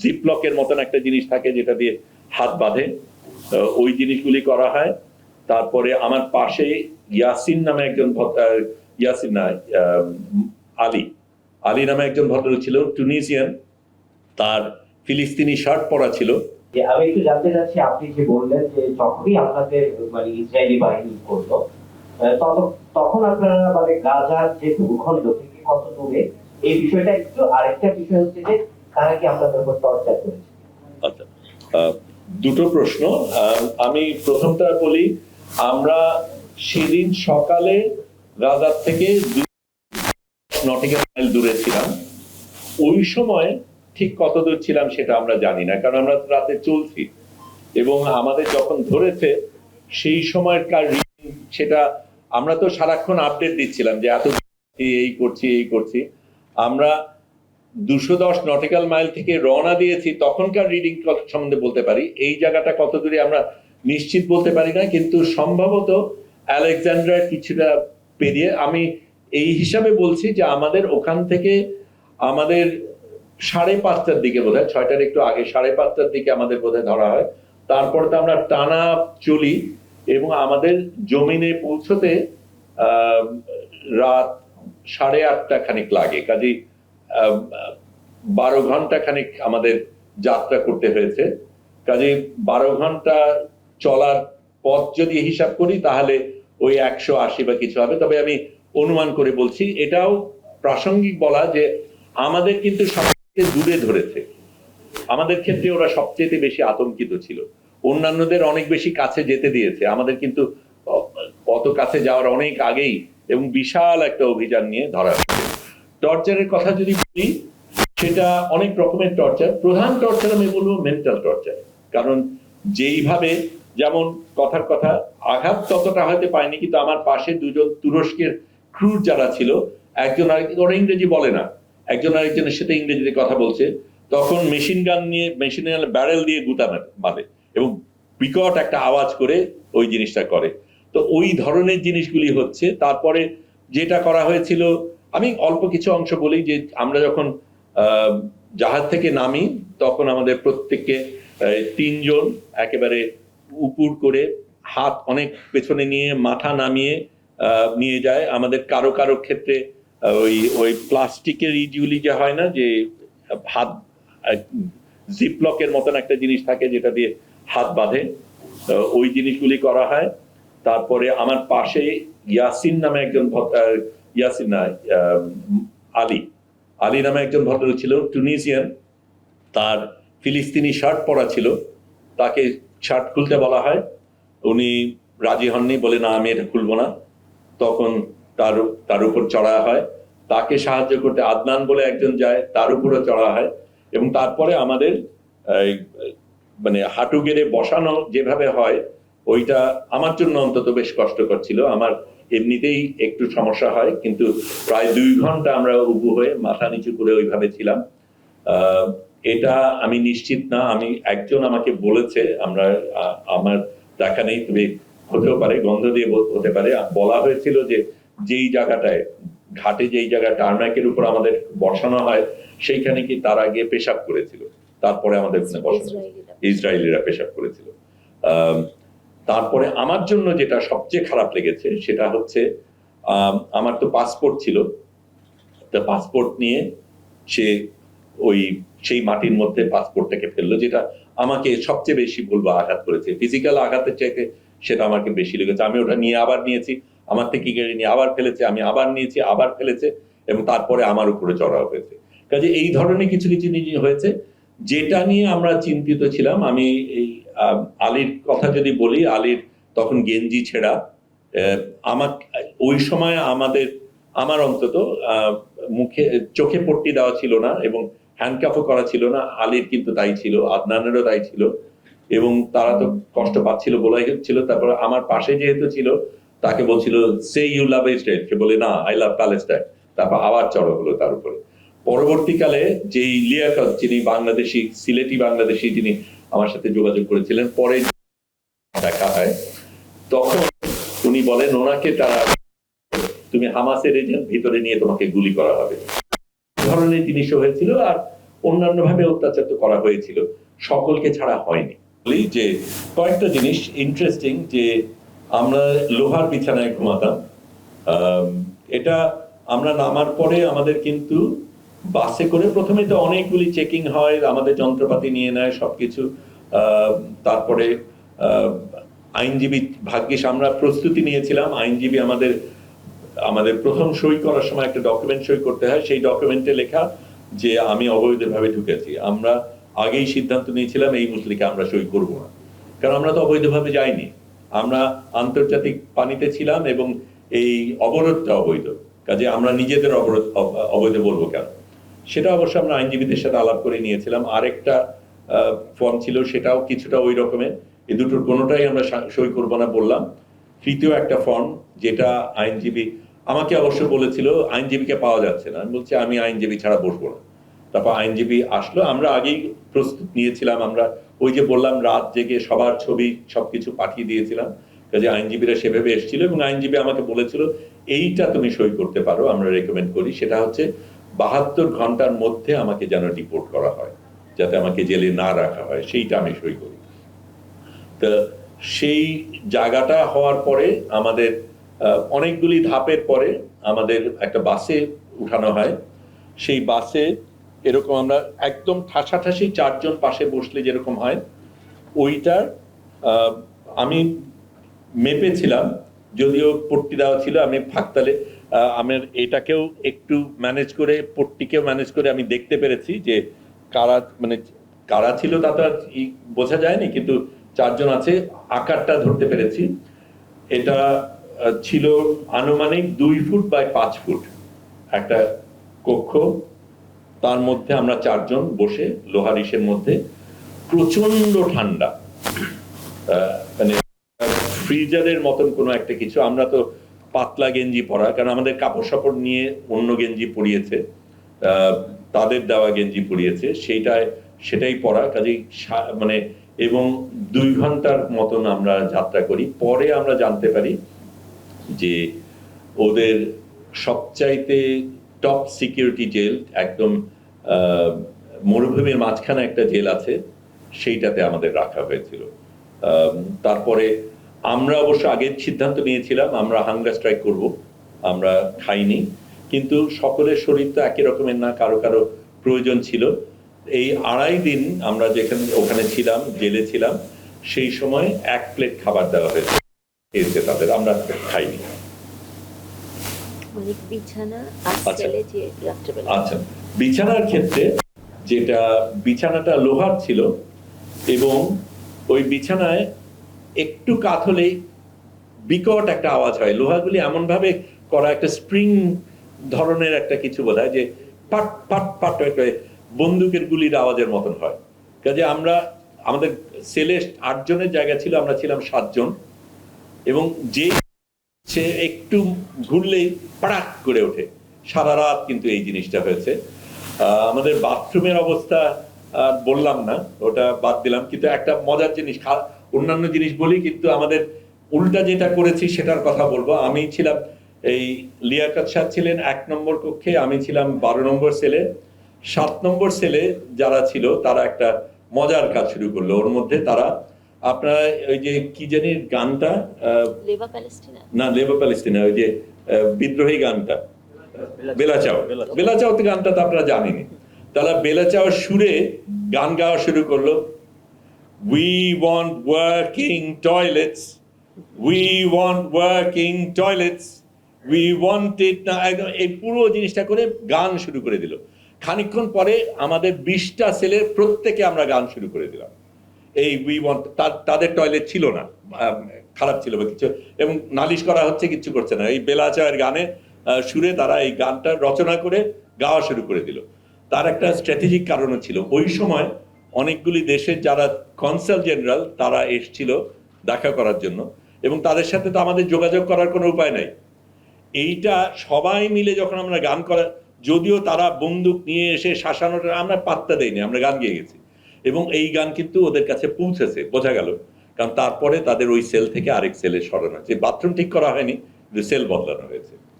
জিপলকের মতন একটা জিনিস থাকে যেটা দিয়ে হাত বাঁধে। ওই জিনিসগুলি করা হয়। তারপরে আমার পাশে ইয়াসিন নামে একজন ইয়াসিন না আলী। আলী নামে একজন ভদ্রলোক ছিল, টুনিসিয়ান। তার ফিলিস্তিনি শার্ট পরা ছিল। আমি একটু জানতে চাচ্ছি, আপনি যে বললেন যে যখনই আপনাদের মানে ইসরায়েলি বাহিনী করল তখন আপনারা মানে গাজার যে ভূখণ্ড থেকে কত দূরে, এই বিষয়টা একটু আরেকটা বিষয় হচ্ছে যে টর্চার আচ্ছা দুটো প্রশ্ন। আমি প্রথমটা বলি, আমরা সেদিন সকালে রাজার থেকে নটিক্যাল মাইল দূরে ছিলাম। ওই সময় ঠিক কত দূর ছিলাম সেটা আমরা জানি না, কারণ আমরা রাতে চলছি। এবং আমাদের যখন ধরেছে, সেই সময়কার সেটা আমরা তো সারাক্ষণ আপডেট দিচ্ছিলাম যে এত এই করছি এই করছি। আমরা দুশো দশ নটিক্যাল মাইল থেকে রওনা দিয়েছি, তখনকার রিডিং সম্বন্ধে বলতে পারি। এই জায়গাটা কত দূরে আমরা নিশ্চিত বলতে পারি না, কিন্তু সম্ভবত আলেকজান্ড্রার কিছুটা পেরিয়ে আমি এই হিসাবে বলছি যে আমাদের ওখান থেকে আমাদের সাড়ে পাঁচটার দিকে বোধ হয় ছয়টার একটু আগে সাড়ে পাঁচটার দিকে আমাদের বোধহয় ধরা হয়। তারপরে তো আমরা টানা চলি এবং আমাদের জমিনে পৌঁছতে রাত সাড়ে আটটা খানিক লাগে। কাজেই বারো ঘণ্টা খানিক আমাদের যাত্রা করতে হয়েছে। কাজে বারো ঘণ্টা চলার পথ যদি হিসাব করি, তাহলে ওই একশো আশি বা কিছু হবে। তবে আমি অনুমান করে বলছি, এটাও প্রাসঙ্গিক বলা যে আমাদের কিন্তু সবচেয়ে দূরে ধরেছে। আমাদের ক্ষেত্রে ওরা সবচেয়ে বেশি আতঙ্কিত ছিল। অন্যান্যদের অনেক বেশি কাছে যেতে দিয়েছে। আমাদের কিন্তু অত কাছে যাওয়ার অনেক আগেই এবং বিশাল একটা অভিযান নিয়ে ধরা হয়েছে টর্চারের কথা যদি বলি, সেটা অনেক রকমের টর্চার। প্রধান টর্চার আমি বলব মেন্টাল টর্চার কারণ যেইভাবে যেমন কথার কথা, আঘাত ততটা হয়তো পায়নি কিন্তু আমার পাশে দুজন তুরস্কের ক্রুর যারা ছিল, একজন আরেকজন ওরা ইংরেজি বলে না, একজন আরেকজনের সাথে ইংরেজিতে কথা বলছে, তখন মেশিন গান নিয়ে মেশিন ব্যারেল দিয়ে গুতা বাঁধে এবং বিকট একটা আওয়াজ করে ওই জিনিসটা করে। তো ওই ধরনের জিনিসগুলি হচ্ছে। তারপরে যেটা করা হয়েছিল আমি অল্প কিছু অংশ বলি যে আমরা যখন জাহাজ থেকে নামি, তখন আমাদের প্রত্যেককে তিনজন একেবারে উপুর করে হাত অনেক পেছনে নিয়ে, মাথা নামিয়ে নিয়ে যায়। আমাদের কারও কারও ক্ষেত্রে ওই ওই প্লাস্টিকের ইজুলি যে হয় না, যে হাত জিপলকের মতন একটা জিনিস থাকে যেটা দিয়ে হাত বাঁধে ওই জিনিসগুলি করা হয়। তারপরে আমার পাশে ইয়াসিন নামে একজন ইয়াসিন আলী। আলী নামে একজন ভদ্রলোক ছিল টুনিসিয়ান তার ফিলিস্তিনি শার্ট পরা ছিল। তাকে শার্ট খুলতে বলা হয়। উনি রাজি হননি, বলে, না, আমি এটা খুলবো না। তখন তার তার উপর চড়া হয়। তাকে সাহায্য করতে আদনান বলে একজন যায়, তার উপরও চড়া হয়। এবং তারপরে আমাদের মানে হাঁটু গেড়ে বসানো যেভাবে হয়, ওইটা আমার জন্য অন্তত বেশ কষ্টকর ছিল। আমার এমনিতেই একটু সমস্যা হয় কিন্তু প্রায় দুই ঘণ্টা আমরা উবু হয়ে মাথা নিচু করে ওইভাবে ছিলাম। এটা আমি নিশ্চিত না আমি একজন আমাকে বলেছে আমরা আমার দেখা নেই তবে হতেও পারে গন্ধ দিয়ে হতে পারে। বলা হয়েছিল যে যেই জায়গাটায় ঘাটে যেই জায়গায় টার্মাকের উপর আমাদের বসানো হয় সেইখানে কি তার আগে পেশাব করেছিল। তারপরে আমাদের বসানো ইসরায়েলিরা। পেশাব করেছিল। তারপরে আমার জন্য যেটা সবচেয়ে খারাপ লেগেছে সেটা হচ্ছে আমার তো পাসপোর্ট ছিল। তা পাসপোর্ট নিয়ে সে ওই সেই মাটির মধ্যে পাসপোর্টটাকে ফেলল, যেটা আমাকে সবচেয়ে বেশি বলব আঘাত করেছে। ফিজিক্যাল আঘাতের চাইতে সেটা আমাকে বেশি লেগেছে। আমি ওটা নিয়ে আবার নিয়েছি, আমার থেকে কেড়ে নিয়ে আবার ফেলেছে, আমি আবার নিয়েছি, আবার ফেলেছে, এবং তারপরে আমার উপরে চড়াও হয়েছে। কাজে এই ধরনের কিছু কিছু জিনিস হয়েছে যেটা নিয়ে আমরা চিন্তিত ছিলাম, আমি এই আলীর কথা যদি বলি, আলীর তখন গেঞ্জি ছেঁড়া আমার ওই সময় আমাদের, আমার অন্তত মুখে, চোখে পট্টি দেওয়া ছিল না এবং হ্যান্ডকাফও করা ছিল না, আলীর কিন্তু তাই ছিল, আদনানেরও তাই ছিল এবং তারা তো কষ্ট পাচ্ছিল বলাই হচ্ছিল তারপর আমার পাশে যেহেতু ছিল, তাকে বলছিল সে ইউ লাভ ইসরায়েল সে বলে, না আই লাভ প্যালেস্টাইন তারপর আবার চড়ো হলো তার উপরে। পরবর্তীকালে যেই লিয়াকত যিনি বাংলাদেশি, সিলেটি বাংলাদেশি যিনি আমার সাথে যোগাযোগ করেছিলেন, পরে দেখা হয়, তখন উনি বলেন, ওনাকে তারা, তুমি হামাসের এজেন্ট, ভিতরে নিয়ে তোমাকে গুলি করা হবে। ধরনের জিনিসও হয়েছিল আর অন্যান্যভাবে অত্যাচার তো করা হয়েছিল। সকলকে ছাড়া হয়নি। যে কয়েকটা জিনিস ইন্টারেস্টিং যে আমরা লোহার বিছানায় ঘুমাতাম। এটা আমরা নামার পরে আমাদের কিন্তু বাসে করে প্রথমে তো অনেকগুলি চেকিং হয়, আমাদের যন্ত্রপাতি নিয়ে নেয়, সবকিছু। তারপরে আইনজীবী ভাগ্যিস আমরা প্রস্তুতি নিয়েছিলাম। আইনজীবী আমাদের আমাদের প্রথম সই করার সময় একটা ডকুমেন্ট সই করতে হয়। সেই ডকুমেন্টে লেখা যে, আমি অবৈধভাবে ঢুকেছি। আমরা আগেই সিদ্ধান্ত নিয়েছিলাম এই মুসলিকে আমরা সই করব না। কারণ আমরা তো অবৈধভাবে যাইনি। আমরা আন্তর্জাতিক পানিতে ছিলাম এবং এই অবরোধটা অবৈধ। কাজে আমরা নিজেদের অবরোধ, অব- অবৈধ বলব কেন? সেটা অবশ্য আমরা আইনজীবীদের সাথে আলাপ করে নিয়েছিলাম। আরেকটা ফর্ম ছিল, সেটাও কিছুটা ওই রকমের। এই দুটোর কোনোটাই আমরা সই করব না বললাম। তৃতীয় একটা ফর্ম যেটা আইনজীবী আমাকে অবশ্য বলেছিল, আইনজীবীকে পাওয়া যাচ্ছে না। আমি বলছি, আমি আইনজীবী ছাড়া বসবো না। তারপর আইনজীবী আসলো। আমরা আগেই প্রস্তুত নিয়েছিলাম। আমরা ওই যে বললাম, রাত জেগে সবার ছবি সবকিছু পাঠিয়ে দিয়েছিলাম। কাজে আইনজীবীরা সেভাবে এসেছিল এবং আইনজীবী আমাকে বলেছিল, এইটা তুমি সই করতে পারো, আমরা রেকমেন্ড করি। সেটা হচ্ছে বাহাত্তর ঘণ্টার মধ্যে আমাকে যেন ডিপোর্ট করা হয়, যাতে আমাকে জেলে না রাখা হয়, সেইটা আমি সই করি। তো সেই জায়গাটা হওয়ার পরে আমাদের অনেকগুলি ধাপের পরে আমাদের একটা বাসে উঠানো হয়। সেই বাসে এরকম আমরা একদম ঠাসাঠাসি চারজন পাশে বসলে যেরকম হয়, ওইটার আমি মেপেছিলাম যদিও পট্টি দেওয়া ছিল, আমি ফাঁকতালে আমার এটাকেও একটু ম্যানেজ করে, পট্টিকেও ম্যানেজ করে আমি দেখতে পেরেছি যে কারা মানে কারা ছিল তা তো আর বোঝা যায়নি, কিন্তু চারজন আছে, আকারটা ধরতে পেরেছি। এটা ছিল আনুমানিক দুই ফুট বাই পাঁচ ফুট একটা কক্ষ। তার মধ্যে আমরা চারজন বসে লোহার ইসের মধ্যে প্রচণ্ড ঠান্ডা। মানে ফ্রিজারের মতন কোনো একটা কিছু। আমরা তো পাতলা গেঞ্জি পরা, কারণ আমাদের কাপড় সাপড় নিয়ে অন্য গেঞ্জি পরিয়েছে তাদের দেওয়া গেঞ্জি পরিয়েছে সেইটাই সেটাই পরা। কাজেই মানে এবং দুই ঘণ্টার মতন আমরা যাত্রা করি। পরে আমরা জানতে পারি যে ওদের সবচাইতে টপ সিকিউরিটি জেল একদম মরুভূমির মাঝখানে একটা জেল আছে, সেইটাতে আমাদের রাখা হয়েছিল। তারপরে আমরা অবশ্য আগে সিদ্ধান্ত নিয়েছিলাম আমরা হাঙ্গার স্ট্রাইক করব আমরা খাইনি কিন্তু সকলের শরীর তো একই রকমের না কারও কারও প্রয়োজন ছিল। এই আড়াই দিন আমরা যেখানে ওখানে ছিলাম জেলে ছিলাম সেই সময় এক প্লেট খাবার দেওয়া হয়েছে। খেয়েছে তাদের আমরা খাইনি। বিছানা আচ্ছা। আচ্ছা বিছানার ক্ষেত্রে যেটা বিছানাটা লোহার ছিল এবং ওই বিছানায় একটু কাত হলেই বিকট একটা আওয়াজ হয়। লোহাগুলি এমন ভাবে করা একটা স্প্রিং ধরনের একটা কিছু বোধ যে পাট পাট পাট একটা বন্দুকের গুলির আওয়াজের মতন হয়। কাজে আমরা, আমাদের সেলে আটজনের জায়গা ছিল, আমরা ছিলাম সাতজন। এবং যে সে একটু ঘুরলেই পাড়াক করে ওঠে। সারা রাত কিন্তু এই জিনিসটা হয়েছে। আমাদের বাথরুমের অবস্থা বললাম না, ওটা বাদ দিলাম। কিন্তু একটা মজার জিনিস অন্যান্য জিনিস বলি কিন্তু আমাদের উল্টা যেটা করেছি সেটার কথা বলব। আমি ছিলাম এই লিয়াকাত সাহেব ছিলেন এক নম্বর কক্ষে আমি ছিলাম বারো নম্বর সেলে। সাত নম্বর সেলে যারা ছিল তারা একটা মজার কাজ শুরু করল। ওর মধ্যে তারা আপনারা ওই যে কি জানি গানটা আহ, লেবা প্যালেস্টিনা। না ওই যে বিদ্রোহী গানটা। বেলাচাও। বেলাচাও তো গানটা তো আপনারা জানেনি তারা বেলাচাও সুরে গান গাওয়া শুরু করল। We want working toilets we want working toilets we want it না এই পুরো জিনিসটা করে গান শুরু করে দিল। খানিকক্ষণ পরে আমাদের বিশটা ছেলের প্রত্যেকে আমরা গান শুরু করে দিলাম। এই উই ওয়ান্ট তাদের টয়লেট ছিল না খারাপ ছিল বা কিছু। এবং নালিশ করা হচ্ছে কিছু করছে না। এই বেলাচায়ের গানে সুরে তারা এই গানটা রচনা করে গাওয়া শুরু করে দিল। তার একটা স্ট্র্যাটেজিক কারণও ছিল। ওই সময় অনেকগুলি দেশের যারা কনসাল জেনারেল তারা এসছিল দেখা করার জন্য। এবং তাদের সাথে তো আমাদের যোগাযোগ করার কোনো উপায় নাই। এইটা সবাই মিলে যখন আমরা গান করা, যদিও তারা বন্দুক নিয়ে এসে শাসানোটা আমরা পাত্তা দেইনি, আমরা গান গেয়ে গেছি। এবং এই গান কিন্তু ওদের কাছে পৌঁছেছে, বোঝা গেল। কারণ তারপরে তাদের ওই সেল থেকে আরেক সেলে সরানো হয়েছে। বাথরুম ঠিক করা হয়নি, কিন্তু সেল বদলানো হয়েছে।